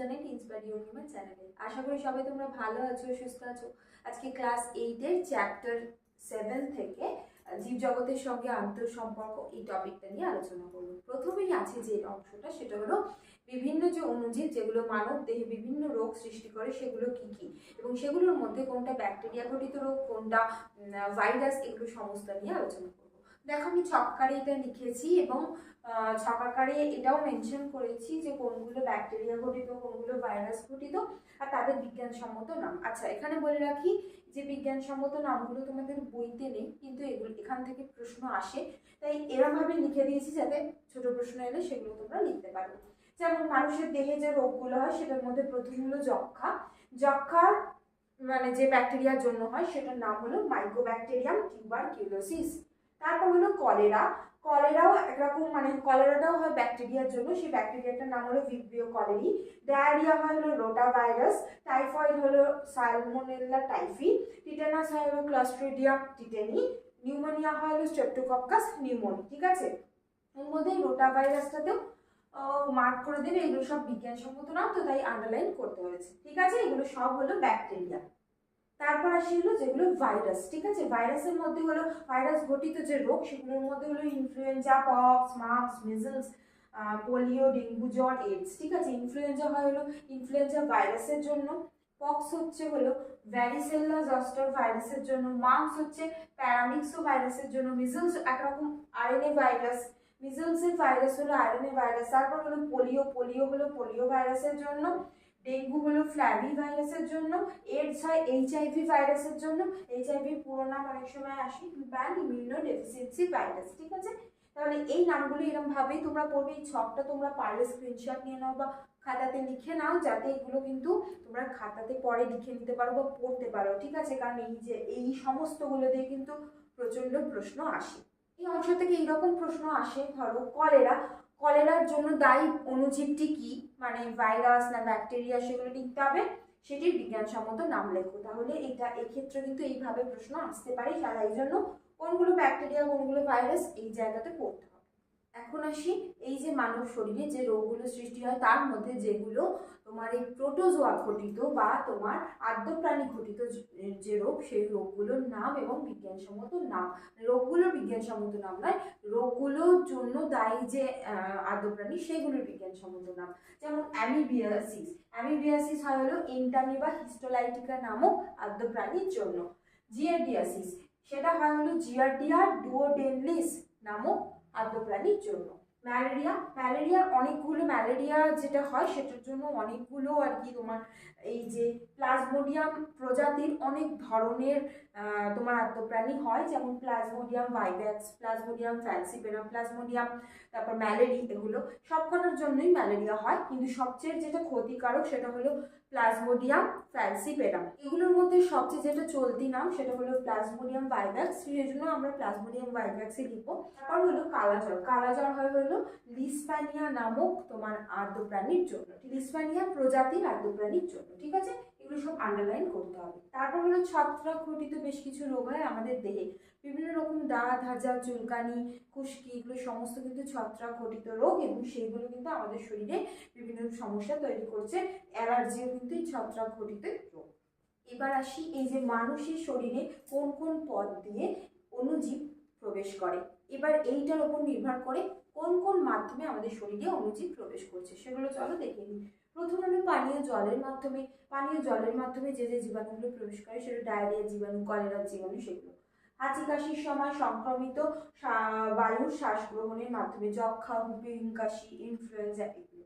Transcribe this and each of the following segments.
জানাই ইন্সপায়ার ইউনিমা চ্যানেলে আশা করি সবাই তোমরা ভালো আছো, সুস্থ আছো। আজকে ক্লাস এইটের চ্যাপ্টার সেভেন থেকে জীবজগতের সঙ্গে আন্তঃসম্পর্ক এই টপিকটা নিয়ে আলোচনা করব। প্রথমেই আছে যে অংশটা, সেটা হলো বিভিন্ন যে অণুজীব, যেগুলো মানব দেহে বিভিন্ন রোগ সৃষ্টি করে, সেগুলো কি কি? এবং সেগুলোর মধ্যে কোনটা ব্যাকটেরিয়া ঘটিত রোগ, কোনটা ভাইরাস এগুলো সমস্ত নিয়ে আলোচনা করব। দেখো, আমি ছক্কারে এটা লিখেছি এবং ছকাকারে এটাও মেনশন করেছি যে কোনগুলো ব্যাকটেরিয়া ঘটিত, কোনগুলো ভাইরাস ঘটিত আর তাদের বিজ্ঞানসম্মত নাম। আচ্ছা এখানে বলে রাখি যে বিজ্ঞানসম্মত নামগুলো তোমাদের বইতে নেই, কিন্তু এগুলো, এখান থেকে প্রশ্ন আসে। তাই এরমভাবে লিখে দিয়েছি যাতে ছোট প্রশ্ন এলে সেগুলো তোমরা লিখতে পারো। যেমন, মানুষের দেহে যে রোগগুলো হয়, সেটার মধ্যে প্রথম হলো যক্ষা যক্ষার মানে যে ব্যাকটেরিয়ার জন্য হয়, সেটার নাম হলো মাইক্রোব্যাকটেরিয়াম টিউবারকিউলোসিস তারপর হলো কলেরা। কলেরাও একরকম মানে কলেরাটাও হয় ব্যাকটেরিয়ার জন্য, সেই ব্যাকটেরিয়াটার নাম হলো ভিব্রিও কলেরি ডায়রিয়া হয় হলো রোটা ভাইরাস টাইফয়েড হলো সালমোনেল্লা টাইফি টিটানাস হয় হলো ক্লাস্ট্রিডিয়াম টিটেনি নিউমোনিয়া হয় হলো স্ট্রেপ্টোকক্কাস নিউমোনি ঠিক আছে? এর মধ্যে রোটা ভাইরাসটাতেও মার্ক করে দেবে। এগুলো সব বিজ্ঞানসম্মত নাম তো তাই আন্ডারলাইন করতে হয়েছে। ঠিক আছে? এগুলো সব হলো ব্যাকটেরিয়া তারপর আসি হলো যেগুলো ভাইরাস ঠিক আছে? ভাইরাসের মধ্যে হলো ভাইরাস ঘটিত যে রোগ, সেগুলোর মধ্যে হলো ইনফ্লুয়েঞ্জা পক্স মার্কস মিজলস পোলিও ডেঙ্গু জ্বর এইডস ঠিক আছে? ইনফ্লুয়েঞ্জা হয় হলো ইনফ্লুয়েঞ্জা ভাইরাসের জন্য। পক্স হচ্ছে হলো ভ্যারিসেল্লা জস্টার ভাইরাসের জন্য। মার্কস হচ্ছে প্যারামিক্সো ভাইরাসের জন্য। মিজলস একরকম আরএনএ ভাইরাস মিজলসের ভাইরাস হলো আরএনএ ভাইরাস তারপর হলো পোলিও পোলিও হলো পোলিও ভাইরাসের জন্য। ডেঙ্গু হলো ফ্ল্যাভি ভাইরাসের জন্য এইডস হয় এইচআইভি ভাইরাসের জন্য। এইচআইভি পুরো নাম অনেক সময় আসে ব্যান ইমিউনো ডেফিসিয়েন্সি ভাইরাস, ঠিক আছে? তাহলে এই নামগুলো এরকম ভাবেই তোমরা পড়বে, এই ছকটা তোমরা পারলে স্ক্রিনশট নিয়ে নাও বা খাতাতে লিখে নাও, যাতে এগুলো কিন্তু তোমরা খাতাতে পরে লিখে নিতে পারো বা পড়তে পারো, ঠিক আছে? কারণ এই যে, এই সমস্তগুলো দিয়ে কিন্তু প্রচণ্ড প্রশ্ন আসে। এই অংশ থেকে এইরকম প্রশ্ন আসে, ধরো, কলেরা। কলেরার জন্য দায়ী অনুজীবটি কি? মানে ভাইরাস না ব্যাকটেরিয়া সেগুলো লিখতে হবে, সেটির বিজ্ঞানসম্মত নাম লেখো। তাহলে এটা এক্ষেত্রে কিন্তু এইভাবে প্রশ্ন আসতে পারে তাই জন্য কোনগুলো ব্যাকটেরিয়া, কোনগুলো ভাইরাস এই জায়গাতে পড়তে হবে। এখন আসি এই যে মানব শরীরে যে রোগগুলো সৃষ্টি হয়, তার মধ্যে যেগুলো তোমার এই প্রোটোজোয়া ঘটিত বা তোমার আদ্যপ্রাণী ঘটিত যে- রোগ, সেই রোগগুলোর নাম এবং বিজ্ঞানসম্মত নাম। রোগগুলোর বিজ্ঞানসম্মত নাম নয়, রোগগুলোর জন্য দায়ী যে আদ্যপ্রাণী, সেগুলোর বিজ্ঞানসম্মত নাম। যেমন অ্যামিবিয়াসিস। অ্যামিবিয়াসিস হয় হলো ইন্টামিবা হিস্টোলাইটিকা নামক আদ্যপ্রাণীর জন্য। জিয়ারডিয়াসিস, সেটা হয় হলো জিয়ারডিয়া ডুওডেনলিস নামক আদ্যপ্রাণীর জন্য। ম্যালেরিয়া, ম্যালেরিয়ার অনেকগুলো ম্যালেরিয়া যেটা হয়, সেটার জন্য অনেকগুলো আর কি তোমার এই যে প্লাজমোডিয়াম প্রজাতির অনেক ধরনের তোমার আত্মপ্রাণী হয়, যেমন plasmodium, vivax plasmodium, falciparum plasmodium, তারপর ম্যালেরি এগুলো। সবকটার জন্যই ম্যালেরিয়া হয়, কিন্তু সবচেয়ে যেটা ক্ষতিকারক সেটা হলো প্লাজমোডিয়াম ফ্যান্সিপেরাম এগুলোর মধ্যে সবচেয়ে যেটা চলতি নাম, সেটা হলো প্লাজমোডিয়াম ভাইভ্যাক্স সেই জন্য আমরা প্লাজমোডিয়াম ভাইভ্যাক্সই লিখব। তারপর হলো কালাজ্বর কালাজ্বর হয় হলো লিসপ্যানিয়া নামক তোমার আদ্যপ্রাণীর জন্য। লিসপ্যানিয়া প্রজাতির আদ্যপ্রাণীর জন্য। ঠিক আছে? এগুলো সব আন্ডারলাইন করতে হবে। তারপর হলো ছত্রাক ঘটিত বেশ কিছু রোগ হয় আমাদের দেহে। বিভিন্ন রকম দাঁত হাজা চুলকানি, খুশকি এগুলো সমস্ত কিন্তু ছত্রাক ঘটিত রোগ এবং সেইগুলো কিন্তু আমাদের শরীরে বিভিন্ন সমস্যা তৈরি করছে। অ্যালার্জিও কিন্তু এই ছত্রাক ঘটিত রোগ। এবার আসি এই যে মানুষের শরীরে কোন কোন পথ দিয়ে অণুজীব প্রবেশ করে। এবার এইটার উপর নির্ভর করে কোন কোন মাধ্যমে আমাদের শরীরে অণুজীব প্রবেশ করছে। সেগুলো চলো দেখে নিই। প্রথম হলো পানীয় জলের মাধ্যমে, পানীয় জলের মাধ্যমে যে যে জীবাণুগুলো প্রবেশ করে সেটা ডায়রিয়া জীবাণু কলেরার জীবাণু সেগুলো। হাঁচি, কাশির সময় সংক্রমিত বায়ুর শ্বাস গ্রহণের মাধ্যমে যক্ষা হুপিং কাশি ইনফ্লুয়েঞ্জা এগুলো।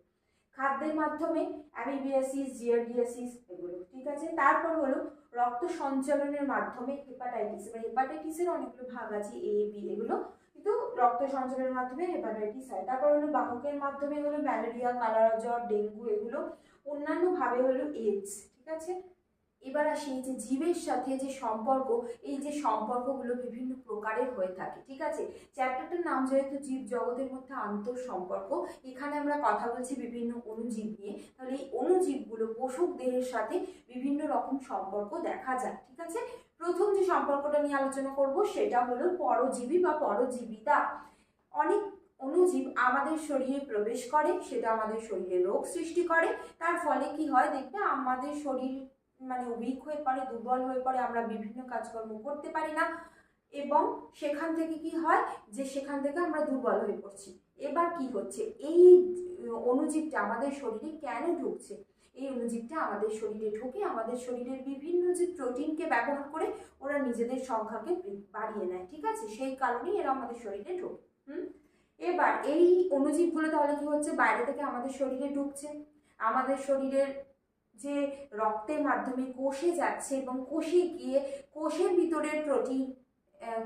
খাদ্যের মাধ্যমে অ্যামিবিয়াসিস জিয়ারডিয়াসিস এগুলো, ঠিক আছে? তারপর হলো রক্ত সঞ্চালনের মাধ্যমে হেপাটাইটিস এবার হেপাটাইটিসের অনেকগুলো ভাগ আছে এ বি এগুলো কিন্তু রক্ত সঞ্চালনের মাধ্যমে হেপাটাইটিস হয়। তারপর হলো বাহকের মাধ্যমে হলো ম্যালেরিয়া কালারা জ্বর ডেঙ্গু এগুলো অন্যান্য ভাবে হলো এইডস ঠিক আছে? এবার আসি যে জীবের সাথে যে সম্পর্ক, এই যে সম্পর্কগুলো বিভিন্ন প্রকারের হয়ে থাকে, ঠিক আছে? চ্যাপ্টারটার নাম যেহেতু জীব জগতের মধ্যে আন্তঃ সম্পর্ক এখানে আমরা কথা বলছি বিভিন্ন অণুজীব নিয়ে। তাহলে এই অণুজীবগুলো পোষক দেহের সাথে বিভিন্ন রকম সম্পর্ক দেখা যায়, ঠিক আছে? প্রথম যে সম্পর্কটা নিয়ে আলোচনা করব সেটা হলো পরজীবী বা পরজীবিতা। অনেক অণুজীব আমাদের শরীরে প্রবেশ করে, সেটা আমাদের শরীরে রোগ সৃষ্টি করে। তার ফলে কি হয় দেখবে? আমাদের শরীর মানে উইক হয়ে পড়ে, দুর্বল হয়ে পড়ে, আমরা বিভিন্ন কাজকর্ম করতে পারি না। এবং সেখান থেকে কি হয় যে সেখান থেকে আমরা দুর্বল হয়ে পড়ছি। এবার কি হচ্ছে? এই অণুজীবটা আমাদের শরীরে কেন ঢুকছে? এই অণুজীবটা আমাদের শরীরে ঢুকে, আমাদের শরীরের বিভিন্ন যে প্রোটিনকে ব্যবহার করে ওরা নিজেদের সংখ্যাকে বাড়িয়ে নেয়, ঠিক আছে? সেই কারণেই এরা আমাদের শরীরে ঢোকে, হুম? এবার এই অণুজীবগুলো তাহলে কি হচ্ছে? বাইরে থেকে আমাদের শরীরে ঢুকছে। আমাদের শরীরের যে রক্তের মাধ্যমে কোষে যাচ্ছে এবং কোষে গিয়ে কোষের ভিতরের প্রোটিন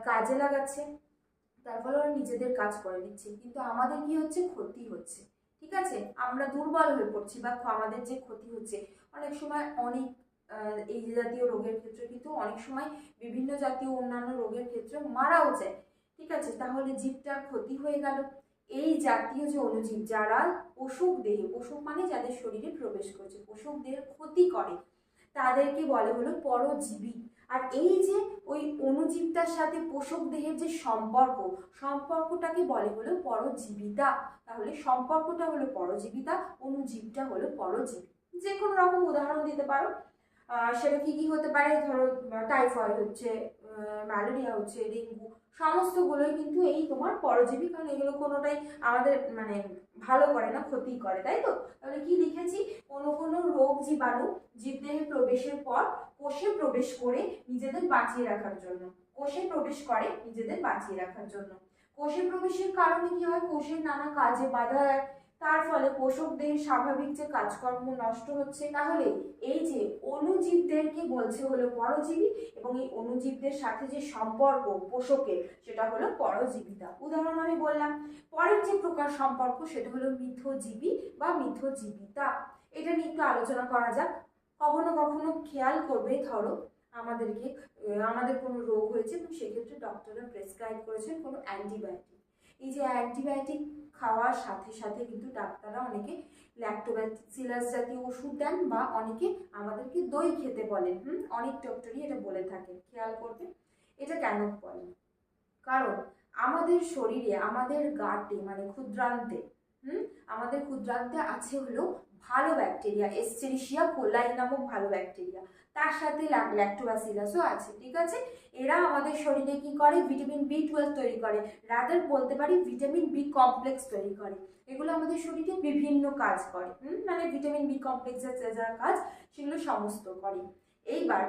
কাজে লাগাচ্ছে। তার ফলে ওরা নিজেদের কাজ করে নিচ্ছে। কিন্তু আমাদের কি হচ্ছে? ক্ষতি হচ্ছে। ঠিক আছে? আমরা দুর্বল হয়ে পড়ছি বা আমাদের যে ক্ষতি হচ্ছে। অনেক সময় অনেক এই জাতীয় রোগের ক্ষেত্রে কিন্তু অনেক সময় বিভিন্ন জাতীয় অন্যান্য রোগের ক্ষেত্রে মারাও যায়। ঠিক আছে? তাহলে জীবটার ক্ষতি হয়ে গেল। এই জাতীয় যে অণুজীব, যারা পশুক দেহে পশুক মানে যাদের শরীরে প্রবেশ করছে পশুক দেহের ক্ষতি করে, তাদেরকে বলে হলো পরজীবী। আর এই যে ওই অণুজীবটার সাথে পোষক দেহের যে সম্পর্ক সম্পর্কটাকে বলে হলো? পরজীবিতা। তাহলে সম্পর্কটা হলো পরজীবিতা অণুজীবটা হলো পরজীবী। যে কোনো রকম উদাহরণ দিতে পারো। সেটা কি কি হতে পারে? ধরো টাইফয়েড হচ্ছে ম্যালেরিয়া হচ্ছে, ডেঙ্গু, সমস্তগুলোই কিন্তু এই তোমার পরজীবী। কারণ এগুলো কোনোটাই আমাদের মানে ভালো করে না, ক্ষতি করে, তাই তো? তাহলে কি লিখেছি? কোনো কোনো রোগ জীবাণু জীবদেহে প্রবেশের পর কোষে প্রবেশ করে নিজেদের বাঁচিয়ে রাখার জন্য। কোষে প্রবেশ করে নিজেদের বাঁচিয়ে রাখার জন্য। কোষে প্রবেশের কারণে কি হয়? কোষের নানা কাজে বাধা তার ফলে পোষক দেহের স্বাভাবিক যে কাজকর্ম নষ্ট হচ্ছে, তাহলে এই যে অণুজীবদেরকে বলছে হলো পরজীবী এবং এই অণুজীবদের সাথে যে সম্পর্ক পোষকের, সেটা হলো পরজীবিতা। উদাহরণ আমি বললাম, পরের যে প্রকার সম্পর্ক সেটা হলো মিথজীবী বা মিথজীবিতা। এটা নিয়ে একটু আলোচনা করা যাক। কখনো কখনো খেয়াল করবে, ধরো আমাদেরকে আমাদের কোনো রোগ হয়েছে, এবং সেক্ষেত্রে ডক্টররা প্রেসক্রাইব করেছেন কোনো অ্যান্টিবায়োটিক এই যে অ্যান্টিবায়োটিক খাওয়ার সাথে সাথে কিন্তু ডাক্তাররা অনেকে ল্যাক্টোব্যাসিলাস জাতীয় ওষুধ দেন বা অনেকে আমাদেরকে দই খেতে বলেন, হুম? অনেক ডক্টরই এটা বলে থাকেন, খেয়াল করবে এটা কেন বলে কারণ আমাদের শরীরে, আমাদের গাটে মানে ক্ষুদ্রান্তে হুম? আমাদের ক্ষুদ্রান্তে আছে হলো ভালো ব্যাকটেরিয়া এসচেরিশিয়া কোলাই নামক ভালো ব্যাকটেরিয়া। তার সাথে ল্যাক্টোবাসিলাসও আছে, ঠিক আছে? এরা আমাদের শরীরে কি করে? ভিটামিন বি টুয়েলভ তৈরি করে। রাদার বলতে পারি ভিটামিন বি কমপ্লেক্স তৈরি করে। এগুলো আমাদের শরীরে বিভিন্ন কাজ করে। হুম? মানে ভিটামিন বি কমপ্লেক্সের যা যা কাজ, সেগুলো সমস্ত করে। এইবার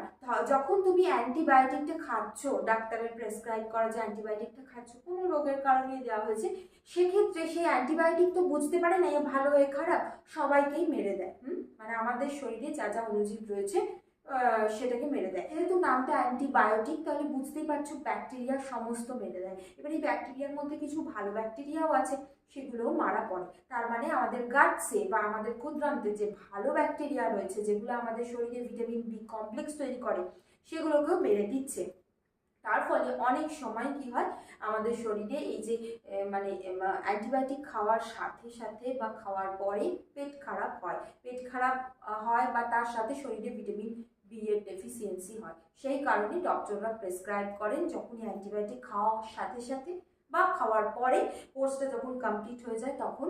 যখন তুমি অ্যান্টিবায়োটিকটা খাচ্ছ, ডাক্তারের প্রেসক্রাইব করা যে অ্যান্টিবায়োটিকটা খাচ্ছ, কোনো রোগের কারণে দেওয়া হয়েছে, সেক্ষেত্রে সেই অ্যান্টিবায়োটিক তো বুঝতে পারে না, এ ভালো, এ খারাপ, সবাইকেই মেরে দেয়, হুম? মানে আমাদের শরীরে যা যা অনুজীব রয়েছে সেটাকে মেরে দেয়। যেহেতু নামটা অ্যান্টিবায়োটিক তাহলে বুঝতেই পারছ ব্যাকটেরিয়া সমস্ত মেরে দেয়। এবার এই ব্যাকটেরিয়ার মধ্যে কিছু ভালো ব্যাকটেরিয়াও আছে, সেগুলোও মারা পড়ে। তার মানে আমাদের গাটসে বা আমাদের ক্ষুদ্রান্তে যে ভালো ব্যাকটেরিয়া রয়েছে, যেগুলো আমাদের শরীরে ভিটামিন বি কমপ্লেক্স তৈরি করে, সেগুলোকেও মেরে দিচ্ছে। তার ফলে অনেক সময় কি হয়, আমাদের শরীরে এই যে মানে অ্যান্টিবায়োটিক খাওয়ার সাথে সাথে বা খাওয়ার পরে পেট খারাপ হয়। পেট খারাপ হয় বা তার সাথে শরীরে ভিটামিন বি এর ডেফিসিয়েন্সি হয়। সেই কারণে ডক্টররা প্রেসক্রাইব করেন যখনই অ্যান্টিবায়োটিক খাওয়ার সাথে সাথে বা খাওয়ার পরে কোর্সটা যখন কমপ্লিট হয়ে যায় তখন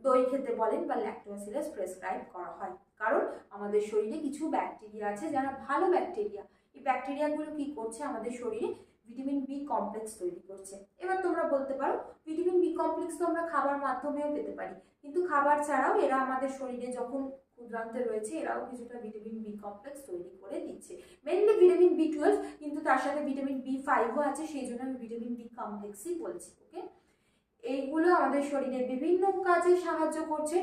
দই খেতে বলেন বা ল্যাক্টোবাসিলাস প্রেসক্রাইব করা হয়। কারণ আমাদের শরীরে কিছু ব্যাকটেরিয়া আছে যারা ভালো ব্যাকটেরিয়া এই ব্যাকটেরিয়াগুলো কি করছে? আমাদের শরীরে ভিটামিন বি কমপ্লেক্স তৈরি করছে। এবার তোমরা বলতে পারো, ভিটামিন বি কমপ্লেক্স তো আমরা খাবার মাধ্যমেও পেতে পারি। কিন্তু খাবার ছাড়াও এরা আমাদের শরীরে যখন ক্ষুদ্রান্তে রয়েছে, এরাও কিছুটা ভিটামিন বি কমপ্লেক্স তৈরি করে দিচ্ছে। মেনলি ভিটামিন বি টুয়েলভ কিন্তু তার সাথে ভিটামিন বি ফাইভও আছে, সেই জন্য আমি ভিটামিন বি কমপ্লেক্সই বলছি ওকে এইগুলো আমাদের শরীরে বিভিন্ন কাজে সাহায্য করছে।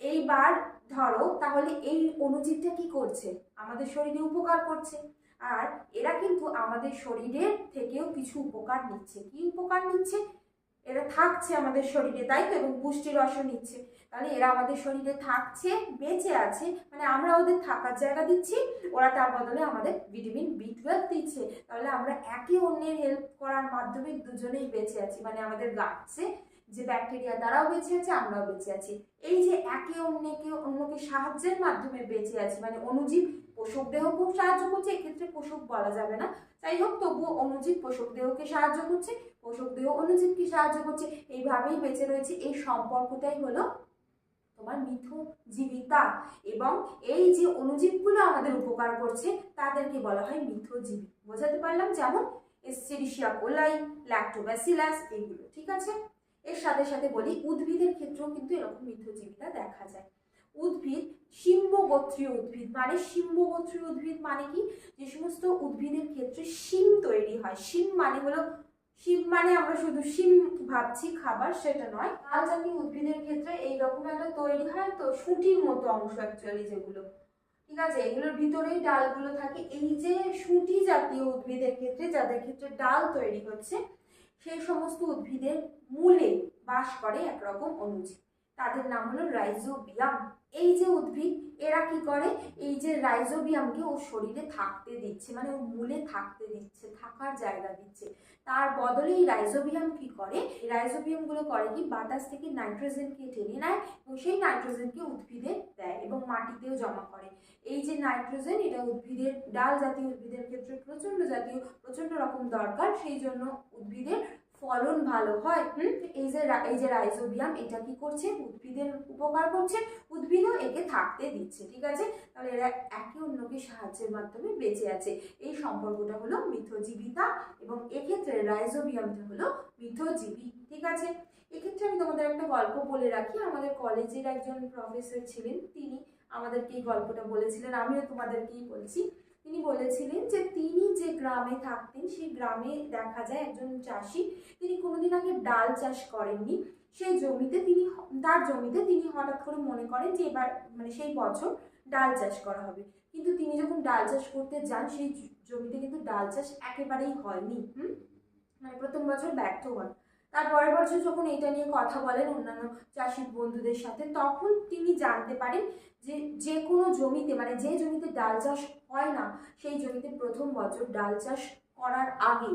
এইবার ধরো, তাহলে এই অণুজীবটা কি করছে? আমাদের শরীরে উপকার করছে। আর এরা কিন্তু আমাদের শরীরের থেকেও কিছু উপকার নিচ্ছে। কি উপকার নিচ্ছে? এরা থাকছে আমাদের শরীরে, তাই তো? এবং পুষ্টি রসও নিচ্ছে। তাহলে এরা আমাদের শরীরে থাকছে, বেঁচে আছে মানে আমরা ওদের থাকার জায়গা দিচ্ছি, ওরা তার বদলে আমাদের ভিটামিন বি টুয়েলভ দিচ্ছে। তাহলে আমরা একে অন্যের হেল্প করার মাধ্যমে দুজনেই বেঁচে আছি। মানে আমাদের গাছে যে ব্যাকটেরিয়া দ্বারাও বেঁচে আছে, আমরাও বেঁচে আছি। এই যে একে অন্যকে অন্যকে সাহায্যের মাধ্যমে বেঁচে আছি মানে অণুজীব পোষক দেহ খুব সাহায্য করছে, এক্ষেত্রে পোষক বলা যাবে না। যাই হোক, তবুও অনুজীব পোষক দেহকে সাহায্য করছে। পোষক দেহ অনুজীবকে সাহায্য করছে। এইভাবেই বেঁচে রয়েছে। এই সম্পর্কটাই হলো তোমার মিথজীবিতা। এবং এই যে অনুজীবগুলো আমাদের উপকার করছে, তাদেরকে বলা হয় মিথজীবী। বোঝাতে পারলাম যেমন এসচেরিশিয়া কোলাই ল্যাক্টোব্যাসিলাস এগুলো, ঠিক আছে? এর সাথে সাথে বলি, উদ্ভিদের ক্ষেত্রেও কিন্তু এরকম মিথজীবিতা দেখা যায়। উদ্ভিদ শিম্বগোত্রীয় উদ্ভিদ। মানে শিম্বগোত্রীয় উদ্ভিদ মানে কি? যে সমস্ত উদ্ভিদের ক্ষেত্রে শিম তৈরি হয়। শিম মানে হলো, শিম মানে আমরা শুধু শিম ভাবছি খাবার, সেটা নয়। ডাল জাতীয় উদ্ভিদের ক্ষেত্রে এইরকম একটা তৈরি হয়। তো সুটির মতো অংশ অ্যাকচুয়ালি যেগুলো। ঠিক আছে? এগুলোর ভিতরেই ডালগুলো থাকে। এই যে সুটি জাতীয় উদ্ভিদের ক্ষেত্রে, যাদের ক্ষেত্রে ডাল তৈরি হচ্ছে, সেই সমস্ত উদ্ভিদের মূলে বাস করে একরকম অনুজীব তাদের নাম হলো রাইজোবিয়াম। এই যে উদ্ভিদ, এরা কি করে? এই যে রাইজোবিয়ামকে ওর শরীরে থাকতে দিচ্ছে মানে ওর মূলে থাকতে দিচ্ছে, থাকার জায়গা দিচ্ছে। তার বদলে এই রাইজোবিয়াম কি করে? রাইজোবিয়ামগুলো করে কি? বাতাস থেকে নাইট্রোজেনকে টেনে নেয় এবং সেই নাইট্রোজেনকে উদ্ভিদে দেয় এবং মাটিতেও জমা করে। এই যে নাইট্রোজেন, এটা উদ্ভিদের ডাল জাতীয় উদ্ভিদের ক্ষেত্রে প্রচণ্ড জাতীয়, প্রচণ্ড রকম দরকার, সেই জন্য উদ্ভিদের ফলন ভালো হয় হুম? এই যে এই যে রাইজোবিয়াম এটা কি করছে? উদ্ভিদের উপকার করছে উদ্ভিদও একে থাকতে দিচ্ছে ঠিক আছে? তাহলে এরা একে অন্যকে সাহায্যের মাধ্যমে বেঁচে আছে। এই সম্পর্কটা হলো মিথজীবিতা এবং এক্ষেত্রে রাইজোবিয়ামটা হলো মিথজীবী ঠিক আছে? এক্ষেত্রে আমি তোমাদের একটা গল্প বলে রাখি। আমাদের কলেজের একজন প্রফেসর ছিলেন তিনি আমাদেরকে এই গল্পটা বলেছিলেন আমিও তোমাদেরকেই বলছি। তিনি বলেছিলেন যে তিনি যে গ্রামে থাকতেন, সেই গ্রামে দেখা যায় একজন চাষি, তিনি কোনোদিন আগে ডাল চাষ করেননি। সেই জমিতে তিনি তার জমিতে তিনি হঠাৎ করে মনে করেন যে এবার মানে সেই বছর ডাল চাষ করা হবে। কিন্তু তিনি যখন ডাল চাষ করতে যান, সেই জমিতে কিন্তু ডাল চাষ একেবারেই হয়নি। হুম? মানে প্রথম বছর ব্যর্থ হন। তার পরের বছর যখন এটা নিয়ে কথা বলেন অন্যান্য চাষি বন্ধুদের সাথে, তখন তিনি জানতে পারেন যে যে কোনো জমিতে মানে যে জমিতে ডাল চাষ হয় না, সেই জমিতে প্রথম বছর ডাল চাষ করার আগে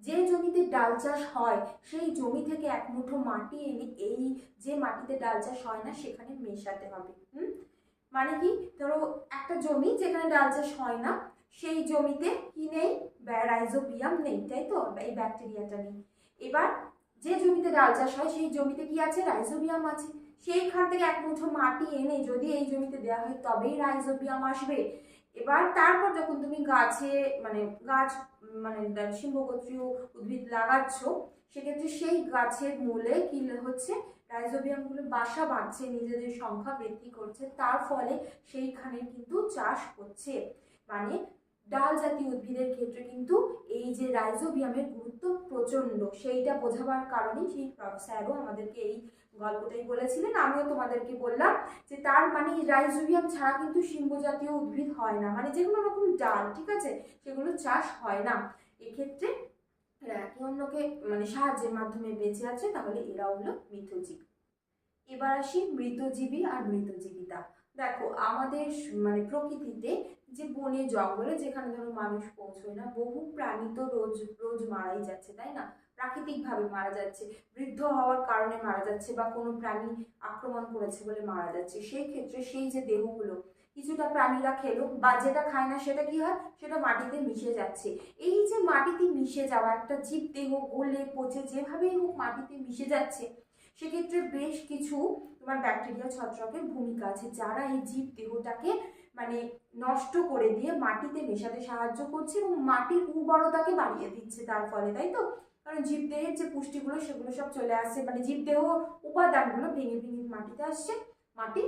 যে জমিতে ডাল চাষ হয়, সেই জমি থেকে এক মুঠো মাটি এনে এই যে মাটিতে ডাল চাষ হয় না, সেখানে মেশাতে হবে। হুম? মানে কি? ধরো একটা জমি যেখানে ডাল চাষ হয় না, সেই জমিতে কি নেই? রাইজোবিয়াম নেই, তাই তো? এই ব্যাকটেরিয়াটা নেই। এবার যে জমিতে ডাল চাষ হয়, সেই জমিতে কি আছে? রাইজোবিয়াম আছে। সেইখান থেকে এক মুঠো মাটি এনে যদি এই জমিতে দেওয়া হয়, তবেই রাইজোবিয়াম আসবে। এবার তারপর যখন তুমি গাছে মানে গাছ মানে সিংহগোত্রীয় উদ্ভিদ লাগাচ্ছ, সেক্ষেত্রে সেই গাছের মূলে কি হচ্ছে? রাইজোবিয়ামগুলো বাসা বাঁধছে, নিজেদের সংখ্যা বৃদ্ধি করছে। তার ফলে সেইখানে কিন্তু চাষ হচ্ছে। মানে ডাল জাতীয় উদ্ভিদের ক্ষেত্রে কিন্তু এই যে রাইজোবিয়ামের গুরুত্ব প্রচণ্ড, সেইটা বোঝাবার কারণেই সেই স্যারও আমাদেরকে এই গল্পটাই বলেছিলেন। আমিও তোমাদেরকে বললাম যে তার মানে রাইজোবিয়াম ছাড়া কিন্তু সিম্ব জাতীয় উদ্ভিদ হয় না। মানে যে কোনো রকম ডাল, ঠিক আছে? সেগুলো চাষ হয় না। এক্ষেত্রে এরা একে অন্যকে মানে সাহায্যের মাধ্যমে বেঁচে আছে, তাহলে এরাও হলো মৃতজীবী এবার আসি মৃতজীবী আর মৃতজীবিতা দেখো, আমাদের মানে প্রকৃতিতে যে বনে জঙ্গলে যেখানে ধরো মানুষ পৌঁছয় না, বহু প্রাণী তো রোজ রোজ মারাই যাচ্ছে, তাই না? প্রাকৃতিকভাবে মারা যাচ্ছে, বৃদ্ধ হওয়ার কারণে মারা যাচ্ছে বা কোনো প্রাণী আক্রমণ করেছে বলে মারা যাচ্ছে, সেই ক্ষেত্রে সেই যে দেহগুলো, কিছুটা প্রাণীরা খেলো বা যেটা খায় না সেটা কি হয়? সেটা মাটিতে মিশে যাচ্ছে। এই যে মাটিতে মিশে যাওয়া, একটা জীব দেহ গলে, পচে যেভাবেই হোক মাটিতে মিশে যাচ্ছে, সেক্ষেত্রে বেশ কিছু তোমার ব্যাকটেরিয়া ছত্রকের ভূমিকা আছে, যারা এই জীব দেহটাকে মানে নষ্ট করে দিয়ে মাটিতে মেশাতে সাহায্য করছে এবং মাটির উর্বরতাকে বাড়িয়ে দিচ্ছে তার ফলে, তাই তো? কারণ জীবদেহের যে পুষ্টিগুলো, সেগুলো সব চলে আসছে মানে জীবদেহ উপাদানগুলো ভেঙে ভেঙে মাটিতে আসছে, মাটি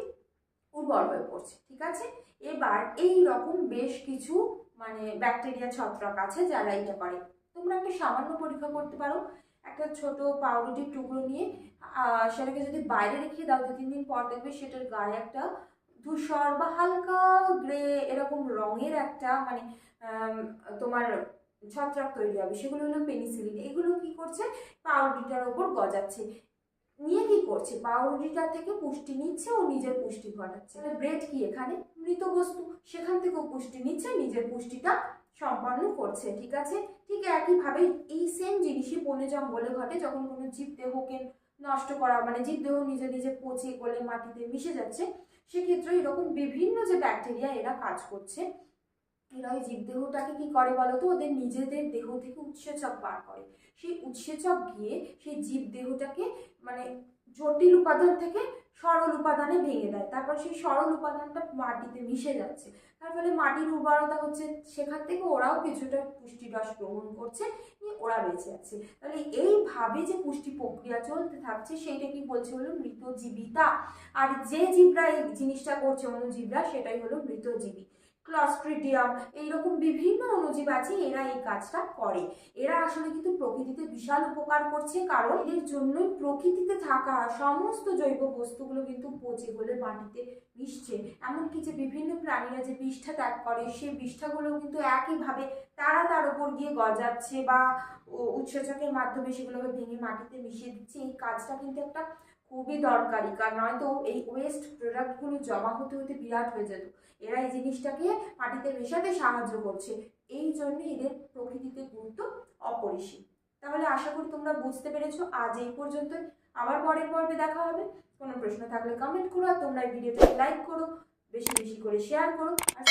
উর্বর হয়ে পড়ছে, ঠিক আছে? এবার এই রকম বেশ কিছু মানে ব্যাকটেরিয়া ছত্রাক আছে যারা এটা করে। তোমরা একটা সামান্য পরীক্ষা করতে পারো, একটা ছোট পাউরুটির টুকরো নিয়ে সেটাকে যদি বাইরে রেখে দাও দু তিন দিন পর দেখবে সেটার গায়ে একটা ধূসর বা হালকা গ্রে এরকম রঙের একটা মানে তোমার ছত্রাক তৈরি হবে। সেগুলো হলো পেনিসিলিন। এগুলো কি করছে? পাউরুটিটার ওপর গজাচ্ছে। নিয়ে কি করছে? পাউরুটিটা থেকে পুষ্টি নিচ্ছে ও নিজের পুষ্টি ঘটাচ্ছে। তাহলে ব্রেড কি এখানে? মৃত বস্তু। সেখান থেকেও পুষ্টি নিচ্ছে, নিজের পুষ্টিটা সম্পন্ন করছে। ঠিক আছে? ঠিক একইভাবে এই সেম জিনিসই বনে জঙ্গলে ঘটে যখন কোনো জীবদেহকে নষ্ট করা মানে জীবদেহ নিজে নিজে পচে গলে মাটিতে মিশে যাচ্ছে সেক্ষেত্রে এরকম বিভিন্ন যে ব্যাকটেরিয়া এরা কাজ করছে, এরা ওই জীবদেহটাকে কি করে বলো তো ওদের নিজেদের দেহ থেকে উৎসেচক বার করে। সেই উৎসেচক গিয়ে সেই জীবদেহটাকে মানে জটিল উপাদান থেকে সরল উপাদানে ভেঙে দেয়। তারপর সেই সরল উপাদানটা মাটিতে মিশে যাচ্ছে। তার ফলে মাটির উর্বরতা হচ্ছে সেখান থেকে ওরাও কিছুটা পুষ্টিরস গ্রহণ করছে, নিয়ে ওরা বেঁচে আছে। তাহলে এইভাবে যে পুষ্টি প্রক্রিয়া চলতে থাকছে, সেইটা কি বলছে হলো মৃতজীবিতা আর যে জীবরা এই জিনিসটা করছে অণুজীবরা সেটাই হলো মৃতজীবী ক্লস্ট্রিডিয়াম এইরকম বিভিন্ন অণুজীব আছে এরা এই কাজটা করে। এরা আসলে কিন্তু প্রকৃতিতে বিশাল উপকার করছে, কারণ এর জন্যই প্রকৃতিতে থাকা সমস্ত জৈব বস্তুগুলো কিন্তু পচে গলে মাটিতে মিশছে। এমনকি যে বিভিন্ন প্রাণীরা যে বিষ্ঠা ত্যাগ করে, সেই বিষ্ঠাগুলো কিন্তু একইভাবে তারা তার উপর গিয়ে গজাচ্ছে বা উৎসেচকের মাধ্যমে সেগুলোকে ভেঙে মাটিতে মিশিয়ে দিচ্ছে। এই কাজটা কিন্তু একটা খুবই দরকারি, কারণ নয়তো এই ওয়েস্ট প্রোডাক্টগুলো জমা হতে হতে বিরাট হয়ে যেত। এরা এই জিনিসটাকে মাটিতে মেশাতে সাহায্য করছে। এই জন্য এদের প্রকৃতিতে গুরুত্ব অপরিসীম। তাহলে আশা করি তোমরা বুঝতে পেরেছ। আজ এই পর্যন্ত আবার পরের পর্বে দেখা হবে। কোনো প্রশ্ন থাকলে কমেন্ট করো আর তোমরা এই ভিডিওটা লাইক করো, বেশি বেশি করে শেয়ার করো, আর